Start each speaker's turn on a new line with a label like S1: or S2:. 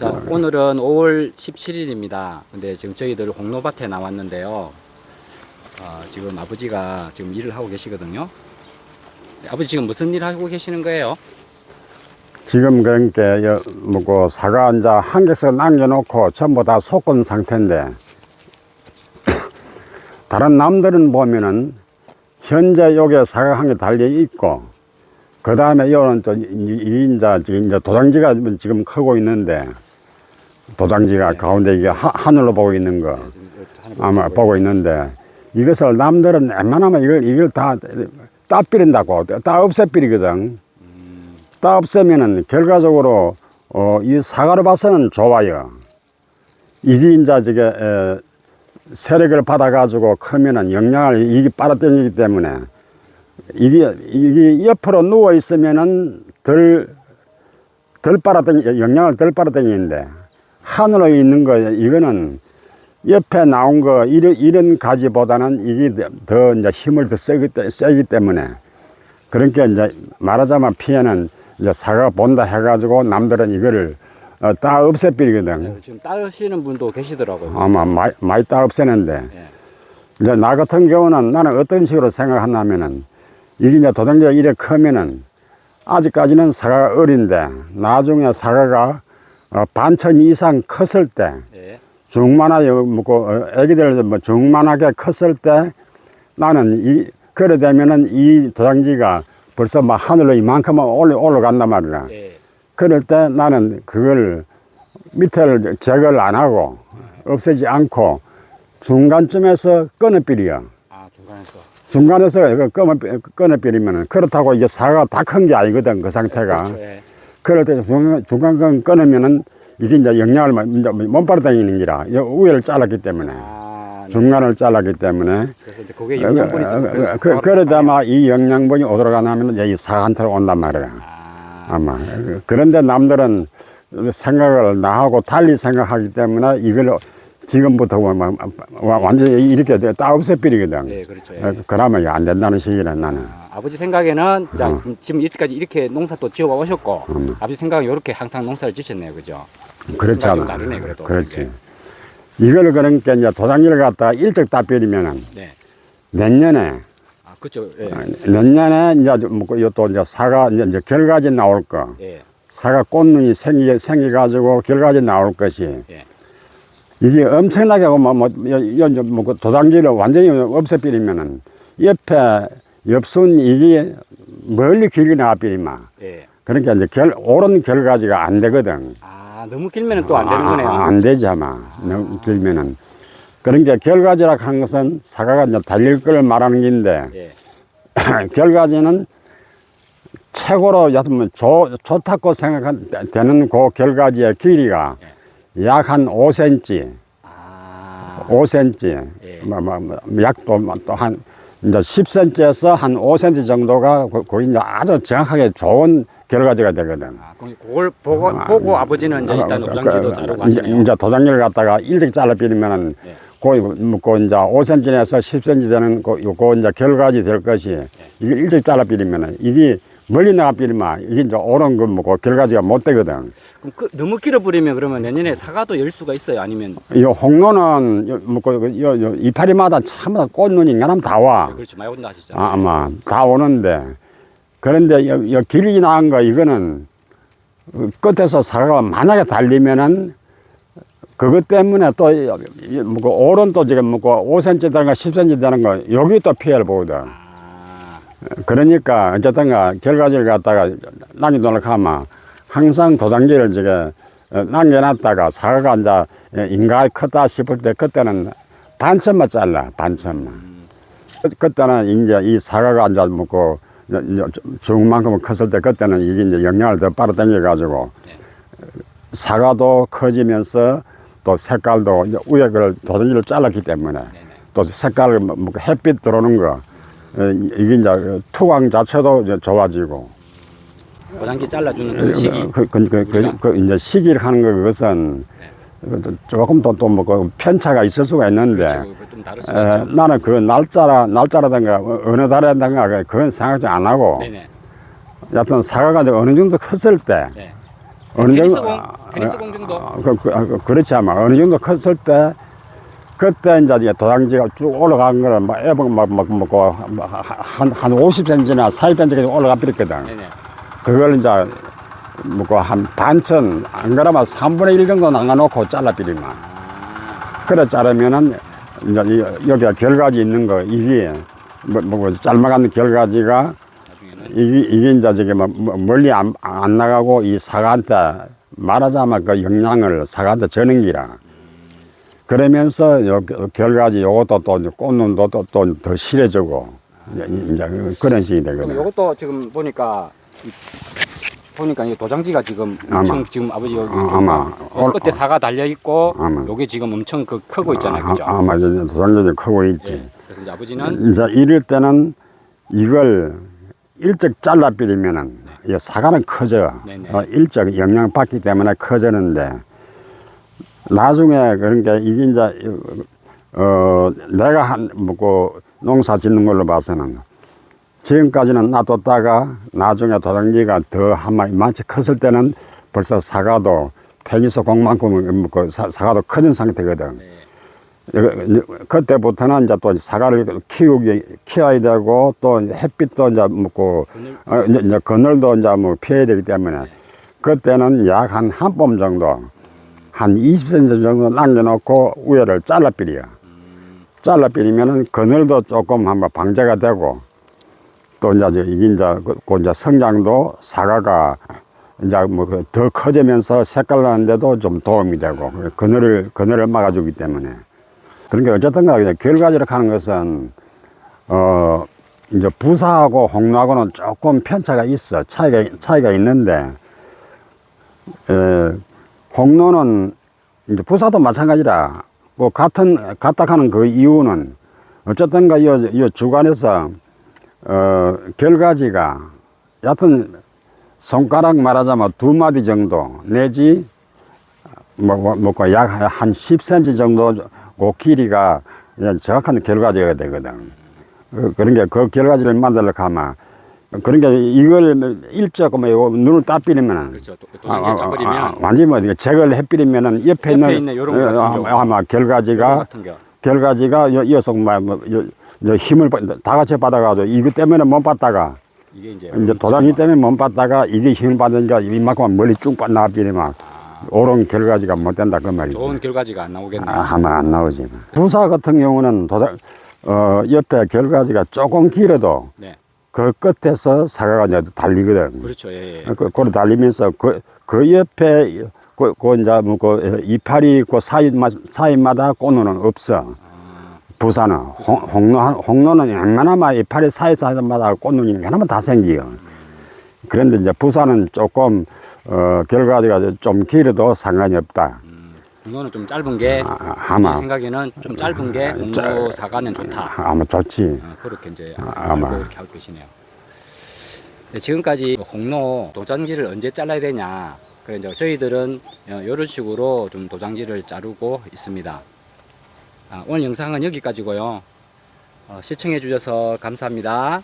S1: 자, 오늘은 5월 17일입니다. 근데 지금 저희들 홍로밭에 나왔는데요. 아, 지금 아버지가 지금 일을 하고 계시거든요. 네, 아버지 지금 무슨 일 하고 계시는 거예요?
S2: 지금 그러니까 여- 뭐고 사과 이제 한 개씩 남겨놓고 전부 다 속은 상태인데 다른 남들은 보면은 현재 여기에 사과 한 개 달려 있고 그 다음에 이거는 또 이- 이 이제 지금 이제 도장지가 지금 크고 있는데 도장지가 가운데 이게 하, 하늘로 보고 있는 거
S1: 네,
S2: 아마
S1: 거
S2: 보고 있는데 이것을 남들은 웬만하면 이걸 이걸 다 따비린다고 따 없애비리거든. 따 없애면은 결과적으로 어, 이 사과를 봐서는 좋아요. 이게 이제 저게 에, 세력을 받아 가지고 크면은 영양을 이게 빨아당기기 때문에 이게 이게 옆으로 누워 있으면은 덜 덜 빨아당기 영양을 덜 빨아당기는데 하늘로 있는 거 이거는 옆에 나온 거 이런, 이런 가지보다는 이게 더- 더 이제 힘을 더 세기, 때- 세기 때문에 그러니까 이제 말하자면 피해는 이제 사과 본다 해가지고 남들은 이거를 어, 따 없애버리거든.
S1: 네, 지금 따르시는 분도 계시더라고요.
S2: 아마 많이, 많이 따 없애는데
S1: 예.
S2: 이제 나 같은 경우는 나는 어떤 식으로 생각하냐면은 이게 이제 도장지가 이래 크면은 아직까지는 사과가 어린데 나중에 사과가 어, 반천 이상 컸을 때
S1: 예.
S2: 중만하게 먹고 어, 애기들 뭐 중만하게 컸을 때 나는 이 그래 되면은 이 도장지가 벌써 막 하늘로 이만큼 올라 올라간단 말이야.
S1: 예.
S2: 그럴 때 나는 그걸 밑에를 제거를 안 하고 없애지 않고 중간쯤에서 끊어버려.
S1: 아, 중간에서.
S2: 중간에서 이거 끊어버리면은 그렇다고 이게 사과가 다 큰 게 아니거든 그 상태가.
S1: 그렇죠. 예.
S2: 그럴 때 중간, 중간 끊으면은 이게 이제 영양을 못 빨아당기는 기라. 이 위를 잘랐기 때문에.
S1: 아, 네.
S2: 중간을 잘랐기 때문에.
S1: 그래서 이제 그게 영양분이 좀 그래서
S2: 그,
S1: 사과를
S2: 그러다 아마 이 영양분이 오도록 하면 이제 이 사한테로 온단 말이야.
S1: 아,
S2: 아마. 그런데 남들은 생각을 나하고 달리 생각하기 때문에 이걸 지금부터 막 완전히 이렇게 따 없애버리거든.
S1: 예, 그렇죠. 예.
S2: 그러면 안 된다는 식이라 나는.
S1: 아, 아버지 생각에는 자,
S2: 어.
S1: 지금 이렇게까지 이렇게 농사 또 지어와 오셨고
S2: 음.
S1: 아버지 생각은 이렇게 항상 농사를 지셨네요, 그죠?
S2: 그렇잖아.
S1: 좀 다르네, 그래도.
S2: 그렇지. 이걸 그러니까 이제 도장지를 갖다가 일찍 따버리면은
S1: 네.
S2: 내년에
S1: 아, 그렇죠. 예.
S2: 내년에 이제 뭐또 이제 사과 이제 결과지 나올 거.
S1: 예.
S2: 사과 꽃눈이 생기 생기 가지고 결과지 나올 것이
S1: 예.
S2: 이게 엄청나게 뭐, 뭐, 여- 여- 여- 뭐그 도장지를 완전히 없애버리면은 옆에 엽순 이게 멀리 길게 나와버리마.
S1: 예.
S2: 그러니까 이제 결, 옳은 결과지가 안 되거든.
S1: 아, 너무 길면은 또 안 되는 거네요.
S2: 아, 안 되지 아마. 너무 길면은. 그러니까 결과지라 한 것은 사과가 이제 달릴 걸 말하는 긴데
S1: 예.
S2: 결과지는 최고로 여하튼 좋, 좋다고 생각되는 그 결과지의 길이가 약 한 5cm,
S1: 아.
S2: 5cm,
S1: 예.
S2: 뭐, 뭐, 뭐, 약도 또한 이제 10cm에서 한 5cm 정도가 거- 거기 이제 아주 정확하게 좋은 결과지가 되거든.
S1: 아, 그럼 그걸 보고 보고 아버지는 이제 일단
S2: 그-
S1: 노장지도
S2: 그-
S1: 자르고
S2: 이제,
S1: 하시네요.
S2: 이제 도장지를 갖다가 일찍 잘라 버리면은
S1: 네.
S2: 그, 그 이제 5cm에서 10cm 되는 그, 그 이제 결과지 될 것이
S1: 네.
S2: 이게 일찍 잘라 버리면은 이게 멀리 나가버리면 이게 이제 그 뭐, 그 결과지가 못 되거든.
S1: 그럼 그, 너무 길어버리면 그러면 내년에 사과도 열 수가 있어요? 아니면
S2: 이 홍로는 요- 뭐, 그, 그, 요, 요 이파리마다 참다 꽃눈이 인간하면 다 와.
S1: 네, 그렇지 많이 온다 하셨잖아요.
S2: 아, 아마 다 오는데 그런데 여, 여 길이 나은 거 이거는 그 끝에서 사과가 만약에 달리면은 그것 때문에 또 뭐, 그 오른 또 지금 뭐고 5cm 되는 거 10cm 되는 거 여기 또 피해를 보거든.
S1: 아,
S2: 그러니까 어쨌든가 결과지를 갖다가 남겨놓고 하면 항상 도장지를 저게 어, 남겨놨다가 사과가 이제 인가에 컸다 싶을 때 그때는 반천만 잘라 반천만. 그- 그때는 이제 이 사과가 이제 먹고 중만큼 컸을 때 그때는 이게 이제 영양을 더 빨아당겨 가지고 사과도 커지면서 또 색깔도 이제 위에 걸 도장지를 잘랐기 때문에 또 색깔을 뭐- 뭐 햇빛 들어오는 거 어, 이게 이제 투광 자체도 이제 좋아지고
S1: 고장기 잘라주는 그 시기.
S2: 그, 그, 그, 그, 그 이제 시기를 하는 거 그것은 그 조금 또 또뭐 편차가 있을 수가 있는데
S1: 수
S2: 에. 나는 그 날짜라 날짜라든가 어- 어느 달이라든가 그건 생각지 안 하고
S1: 네네.
S2: 여튼 사과가 이제 어느 정도 컸을 때
S1: 네.
S2: 어느 정도
S1: 테니스공?
S2: 아,
S1: 테니스 공 정도?
S2: 어, 그, 그, 아, 그, 그렇지 아마 어느 정도 컸을 때 그때 이제 도장지가 쭉 올라간 거를 막 애봉 막, 막 먹고 한한 한 50cm나 40cm까지 올라가 버렸거든.
S1: 네네.
S2: 그걸 이제 먹고 한 반천 안 그러면 3분의 1 정도 나눠놓고 잘라버리면
S1: 아,
S2: 그래 자르면은 이제 이- 여기가 결가지 있는 거 이게 뭐, 뭐 삶아가는 결가지가
S1: 나중에는
S2: 이게, 이게 이제 저기 뭐, 뭐 멀리 안, 안 나가고 이 사과한테 말하자면 그 영양을 사과한테 주는 기라. 그러면서 요 결가지 요것도 또 것도 또 더 실해지고 이제, 그런 식이 되거든요.
S1: 이것도 지금 보니까 이- 보니까 이 도장지가 지금 엄청
S2: 아마.
S1: 지금 아버지 여기
S2: 아, 아마.
S1: 요 끝에
S2: 어,
S1: 사과 달려 있고
S2: 아마.
S1: 여기 지금 엄청 그 크고 있잖아요, 그죠?
S2: 아, 아마 이제 도장전이 크고 있지.
S1: 예. 그래서 이제 아버지는
S2: 이제 이럴 때는 이걸 일찍 잘라 버리면은 이 사과는 커져.
S1: 네네.
S2: 어, 일찍 영양 받기 때문에 커지는데 나중에 게 이게 이제 어 내가 한 뭐고 농사 짓는 걸로 봐서는 지금까지는 놔뒀다가 나중에 도장지가 더 한마 이만치 컸을 때는 벌써 사과도 테니스 공만큼 그 사- 사과도 커진 상태거든.
S1: 네.
S2: 이거- 그때부터는 이제 또 사과를 키우기 키워야 되고 또 햇빛도 이제 먹고
S1: 그늘-
S2: 어, 이제, 이제 그늘도 이제 뭐 피해야 되기 때문에 그때는 약 한한뼘 정도 한 20cm 정도 남겨놓고 위에를 잘라버려. 잘라버리면은 그늘도 조금 한번 방제가 되고 또 이제 저 이게 이제 그, 그 이제 성장도 사과가 이제 뭐 더 커지면서 색깔 나는데도 좀 도움이 되고 그 그늘을 그늘을 막아주기 때문에 그러니까 어쨌든 간에 결과지를 하는 것은 어 이제 부사하고 홍로하고는 조금 편차가 있어 차이가 차이가 있는데 에, 홍로는 이제 부사도 마찬가지라 그 같은 같다 하는 그 이유는 어쨌든가 이, 이 주관에서 어 결과지가 여하튼 손가락 말하자면 두 마디 정도 내지 뭐 뭐 약한 10cm 정도 그 길이가 정확한 결과지가 되거든. 그- 그런 게 그 결과지를 만들려고 하면 그런 게 이걸 일적 뭐 이거 눈을 따비리면은
S1: 그렇죠. 도- 도장지 짜버리면
S2: 완전히 뭐 이게 제거를 해버리면은 옆에,
S1: 옆에
S2: 있는,
S1: 있는 요런 거
S2: 어,
S1: 같은
S2: 아,
S1: 경우.
S2: 아마
S1: 이거
S2: 결과지가. 결과지가 여, 여성 뭐, 뭐 여, 여 힘을 받- 다 같이 받아가지고 이것 때문에 못 받다가
S1: 이게 이제
S2: 이제 도장지 때문에 못 받다가 이게 힘을 받으니까 이만큼 멀리 쭉 나비리면 옳은 결과지가 못 된다 그 말이지.
S1: 좋은 결과지가 안 나오겠네요.
S2: 아, 하면 안 나오지. 부사 같은 경우는 도장 어 옆에 결과지가 조금 길어도
S1: 네.
S2: 그 끝에서 사과가 이제 달리거든.
S1: 그렇죠. 예, 예.
S2: 그, 그걸 달리면서 그, 그 옆에 그, 그 이제 뭐그 이파리 그 사이 사이마다 꽃노는 없어. 부산은 홍, 홍로 홍로는 웬만하면 이파리 사이 사이마다 꽃눈이 하나만 다 생기요. 그런데 이제 부산은 조금 어 결과지가 좀 길어도 상관이 없다.
S1: 이거는 좀 짧은 게
S2: 아,
S1: 제
S2: 아마
S1: 생각에는 좀 짧은 게
S2: 짧-
S1: 공로 사과는 좋다.
S2: 아마 좋지.
S1: 어, 그렇게 이제
S2: 아, 아마.
S1: 알고 이렇게 할 것이네요. 네, 지금까지 홍로 도장지를 언제 잘라야 되냐. 그래 이제 저희들은 어, 이런 식으로 좀 도장지를 자르고 있습니다. 아, 오늘 영상은 여기까지고요. 어, 시청해 주셔서 감사합니다.